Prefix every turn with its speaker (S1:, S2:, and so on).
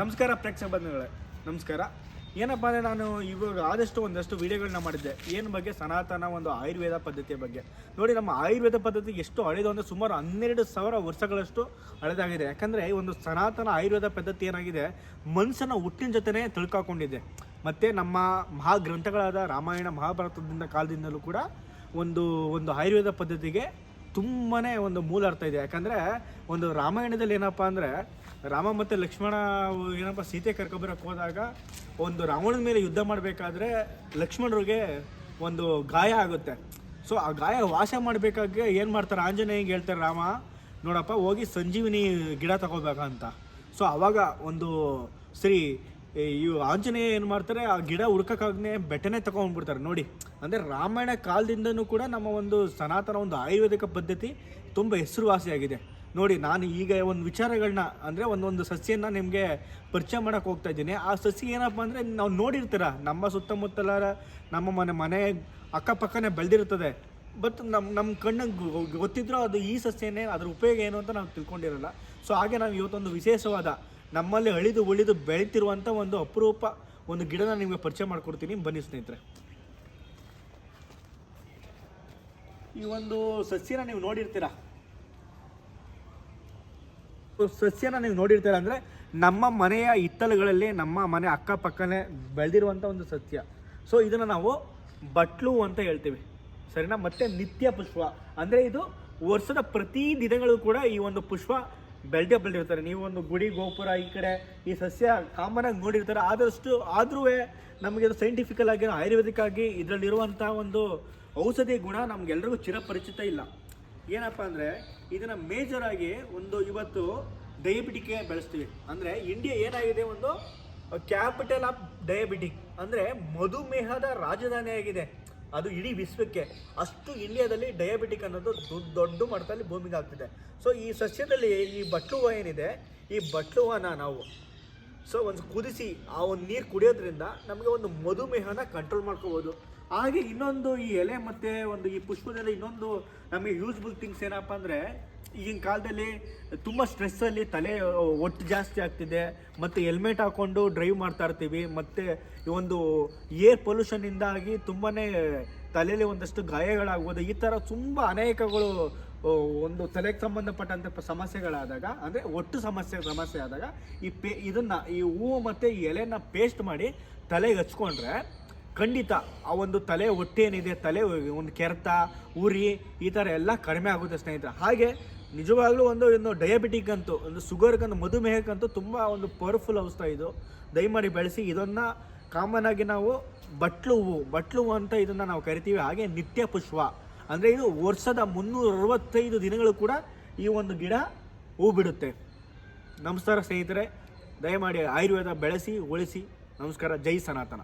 S1: ನಮಸ್ಕಾರ ಪ್ರೇಕ್ಷಕ ಬಂಧುಗಳೇ. ನಮಸ್ಕಾರ. ಏನಪ್ಪ ಅಂದರೆ ನಾನು ಇವಾಗ ಆದಷ್ಟು ಒಂದಷ್ಟು ವಿಡಿಯೋಗಳನ್ನ ಮಾಡಿದ್ದೆ. ಏನು ಬಗ್ಗೆ? ಸನಾತನ ಒಂದು ಆಯುರ್ವೇದ ಪದ್ಧತಿಯ ಬಗ್ಗೆ. ನೋಡಿ, ನಮ್ಮ ಆಯುರ್ವೇದ ಪದ್ಧತಿ ಎಷ್ಟು ಹಳೆದು ಅಂದರೆ ಸುಮಾರು ಹನ್ನೆರಡು ಸಾವಿರ ವರ್ಷಗಳಷ್ಟು ಹಳೆದಾಗಿದೆ. ಯಾಕಂದರೆ ಈ ಒಂದು ಸನಾತನ ಆಯುರ್ವೇದ ಪದ್ಧತಿ ಏನಾಗಿದೆ? ಮನುಷ್ಯನ ಹುಟ್ಟಿನ ಜೊತೆನೇ ತಿಳ್ಕಾಕೊಂಡಿದೆ. ಮತ್ತು ನಮ್ಮ ಮಹಾಗ್ರಂಥಗಳಾದ ರಾಮಾಯಣ, ಮಹಾಭಾರತದಿಂದ ಕಾಲದಿಂದಲೂ ಕೂಡ ಒಂದು ಒಂದು ಆಯುರ್ವೇದ ಪದ್ಧತಿಗೆ ತುಂಬಾ ಒಂದು ಮೂಲ ಅರ್ಥ ಇದೆ. ಯಾಕಂದರೆ ಒಂದು ರಾಮಾಯಣದಲ್ಲಿ ಏನಪ್ಪ ಅಂದರೆ ರಾಮ ಮತ್ತು ಲಕ್ಷ್ಮಣ ಏನಪ್ಪ ಸೀತೆ ಕರ್ಕೊಬರಕ್ಕೆ ಹೋದಾಗ ಒಂದು ರಾವಣನ ಮೇಲೆ ಯುದ್ಧ ಮಾಡಬೇಕಾದ್ರೆ ಲಕ್ಷ್ಮಣರಿಗೆ ಒಂದು ಗಾಯ ಆಗುತ್ತೆ. ಸೊ ಆ ಗಾಯ ವಾಸ ಮಾಡಬೇಕಾಗಿ ಏನು ಮಾಡ್ತಾರೆ? ಆಂಜನೇಯಂಗೆ ಹೇಳ್ತಾರೆ ರಾಮ, ನೋಡಪ್ಪ ಹೋಗಿ ಸಂಜೀವಿನಿ ಗಿಡ ತಗೋಬೇಕಂತ. ಸೊ ಅವಾಗ ಒಂದು ಈ ಇವ್ ಆಂಜನೇಯ ಏನು ಮಾಡ್ತಾರೆ, ಆ ಗಿಡ ಹುಡ್ಕಕ್ಕಾಗನೆ ಬೆಟ್ಟನೆ ತಗೊಂಡ್ಬಿಡ್ತಾರೆ ನೋಡಿ, ಅಂದರೆ ರಾಮಾಯಣ ಕಾಲದಿಂದನೂ ಕೂಡ ನಮ್ಮ ಒಂದು ಸನಾತನ ಒಂದು ಆಯುರ್ವೇದಿಕ ಪದ್ಧತಿ ತುಂಬ ಹೆಸರುವಾಸಿಯಾಗಿದೆ. ನೋಡಿ, ನಾನು ಈಗ ಒಂದು ವಿಚಾರಗಳನ್ನ ಅಂದರೆ ಒಂದೊಂದು ಸಸ್ಯನ ನಿಮಗೆ ಪರಿಚಯ ಮಾಡೋಕೆ ಹೋಗ್ತಾ ಇದ್ದೀನಿ. ಆ ಸಸ್ಯ ಏನಪ್ಪ ಅಂದರೆ, ನಾವು ನೋಡಿರ್ತೀರ, ನಮ್ಮ ಸುತ್ತಮುತ್ತಲ ನಮ್ಮ ಮನೆ ಮನೆ ಅಕ್ಕಪಕ್ಕನೇ ಬೆಳೆದಿರ್ತದೆ ಬಟ್ ನಮ್ಮ ನಮ್ಮ ಕಣ್ಣಿಗೆ ಗೊತ್ತಿದ್ರೂ ಅದು ಈ ಸಸ್ಯನೇ, ಅದ್ರ ಉಪಯೋಗ ಏನು ಅಂತ ನಾವು ತಿಳ್ಕೊಂಡಿರಲ್ಲ. ಸೊ, ಹಾಗೆ ನಾವು ಇವತ್ತೊಂದು ವಿಶೇಷವಾದ ನಮ್ಮಲ್ಲಿ ಅಳಿದು ಉಳಿದು ಬೆಳೀತಿರುವಂಥ ಒಂದು ಅಪರೂಪ, ಒಂದು ಗಿಡನ ನಿಮಗೆ ಪರಿಚಯ ಮಾಡಿಕೊಡ್ತೀನಿ. ಬನ್ನಿ ಸ್ನೇಹಿತರೆ. ಈ ಒಂದು ಸಸ್ಯನ ನೀವು ನೋಡಿರ್ತೀರಾ? ಸಸ್ಯನ ನೀವು ನೋಡಿರ್ತೀರ ಅಂದರೆ ನಮ್ಮ ಮನೆಯ ಹಿತ್ತಲುಗಳಲ್ಲಿ ನಮ್ಮ ಮನೆ ಅಕ್ಕಪಕ್ಕನೇ ಬೆಳೆದಿರುವಂಥ ಒಂದು ಸಸ್ಯ. ಸೊ ಇದನ್ನು ನಾವು ಬಟ್ಲು ಅಂತ ಹೇಳ್ತೀವಿ. ಸರಿನಾ? ಮತ್ತೆ ನಿತ್ಯ ಪುಷ್ಪ. ಅಂದರೆ ಇದು ವರ್ಷದ ಪ್ರತಿ ದಿನಗಳು ಕೂಡ ಈ ಒಂದು ಪುಷ್ಪ ಬೆಳೆದೇ ಬೆಳೆದಿರ್ತಾರೆ ನೀವು ಒಂದು ಗುಡಿ, ಗೋಪುರ ಈ ಕಡೆ ಈ ಸಸ್ಯ ಕಾಮನ್ ಆಗಿ ನೋಡಿರ್ತಾರೆ. ಆದಷ್ಟು ಆದ್ರೂ ನಮಗೆ ಅದು ಸೈಂಟಿಫಿಕಲ್ ಆಗಿ, ಆಯುರ್ವೇದಿಕ್ ಆಗಿ ಇದರಲ್ಲಿರುವಂಥ ಒಂದು ಔಷಧಿ ಗುಣ ನಮ್ಗೆಲ್ರಿಗೂ ಚಿರಪರಿಚಿತ ಇಲ್ಲ. ಏನಪ್ಪ ಅಂದರೆ, ಇದನ್ನು ಮೇಜರ್ ಆಗಿ ಒಂದು ಇವತ್ತು ಡಯಾಬಿಟಿಕ್ಗೆ ಬೆಳೆಸ್ತೀವಿ. ಅಂದರೆ ಇಂಡಿಯಾ ಏನಾಗಿದೆ ಒಂದು ಕ್ಯಾಪಿಟಲ್ ಆಫ್ ಡಯಾಬಿಟಿಕ್ ಅಂದರೆ ಮಧುಮೇಹದ ರಾಜಧಾನಿ ಆಗಿದೆ ಅದು ಇಡೀ ವಿಶ್ವಕ್ಕೆ ಅಷ್ಟು ಇಂಡಿಯಾದಲ್ಲಿ ಡಯಾಬಿಟಿಕ್ ಅನ್ನೋದು ದೊಡ್ಡ ದೊಡ್ಡ ಮಟ್ಟದಲ್ಲಿ ಭೂಮಿಗೆ ಆಗ್ತಿದೆ ಸೊ ಈ ಸಸ್ಯದಲ್ಲಿ ಈ ಬಟ್ಲುವ ಏನಿದೆ, ಈ ಬಟ್ಲುವನ ನಾವು ಸೊ ಒಂದು ಕುದಿಸಿ, ಆ ಒಂದು ನೀರು ಕುಡಿಯೋದ್ರಿಂದ ನಮಗೆ ಒಂದು ಮಧುಮೇಹನ ಕಂಟ್ರೋಲ್ ಮಾಡ್ಕೋಬೋದು. ಹಾಗೆ ಇನ್ನೊಂದು ಈ ಎಲೆ ಮತ್ತು ಒಂದು ಈ ಪುಷ್ಪದಲ್ಲಿ ಇನ್ನೊಂದು ನಮಗೆ ಯೂಸ್ಫುಲ್ ಥಿಂಗ್ಸ್ ಏನಪ್ಪ ಅಂದರೆ ಈಗಿನ ಕಾಲದಲ್ಲಿ ತುಂಬ ಸ್ಟ್ರೆಸ್ಸಲ್ಲಿ ತಲೆ ಒಟ್ಟು ಜಾಸ್ತಿ ಆಗ್ತಿದೆ. ಮತ್ತು ಹೆಲ್ಮೆಟ್ ಹಾಕ್ಕೊಂಡು ಡ್ರೈವ್ ಮಾಡ್ತಾ ಇರ್ತೀವಿ. ಮತ್ತು ಈ ಒಂದು ಏರ್ ಪೊಲ್ಯೂಷನ್ನಿಂದಾಗಿ ತುಂಬಾ ತಲೆಯಲ್ಲಿ ಒಂದಷ್ಟು ಗಾಯಗಳಾಗ್ಬೋದು. ಈ ಥರ ತುಂಬ ಅನೇಕಗಳು ಒಂದು ತಲೆಗೆ ಸಂಬಂಧಪಟ್ಟಂಥ ಸಮಸ್ಯೆಗಳಾದಾಗ, ಅಂದರೆ ಒಟ್ಟು ಸಮಸ್ಯೆ ಸಮಸ್ಯೆ ಆದಾಗ ಈ ಪೇ, ಇದನ್ನು, ಈ ಹೂವು ಮತ್ತು ಈ ಎಲೆನ ಪೇಸ್ಟ್ ಮಾಡಿ ತಲೆಗೆ ಹಚ್ಕೊಂಡ್ರೆ ಖಂಡಿತ ಆ ಒಂದು ತಲೆ ಹೊಟ್ಟೆನಿದೆ ತಲೆ ಒಂದು ಕೆರೆತ, ಉರಿ, ಈ ಥರ ಎಲ್ಲ ಕಡಿಮೆ ಆಗುತ್ತೆ ಸ್ನೇಹಿತರೆ. ಹಾಗೆ ನಿಜವಾಗ್ಲೂ ಒಂದು ಇನ್ನು ಡಯಾಬಿಟಿಕ್ ಅಂತೂ, ಒಂದು ಶುಗರ್ಗಂತೂ ಮಧುಮೇಹಕ್ಕಂತೂ ತುಂಬ ಒಂದು ಪವರ್ಫುಲ್ ಔಷಧ ಇದು. ದಯಮಾಡಿ ಬೆಳೆಸಿ, ಇದನ್ನು ಕಾಮನ್ ಆಗಿ ನಾವು ಬಟ್ಲು ಹೂವು ಬಟ್ಲು ಹೂವು ಅಂತ ಇದನ್ನು ನಾವು ಕರಿತೀವಿ. ಹಾಗೆ ನಿತ್ಯ ಪುಷ್ಪ. ಅಂದರೆ ಇದು ವರ್ಷದ ಮುನ್ನೂರ ಅರವತ್ತೈದು ದಿನಗಳು ಕೂಡ ಈ ಒಂದು ಗಿಡ ಹೂ ಬಿಡುತ್ತೆ. ನಮಸ್ಕಾರ ಸ್ನೇಹಿತರೆ, ದಯಮಾಡಿ ಆಯುರ್ವೇದ ಬೆಳೆಸಿ, ಉಳಿಸಿ. ನಮಸ್ಕಾರ, ಜೈ ಸನಾತನ.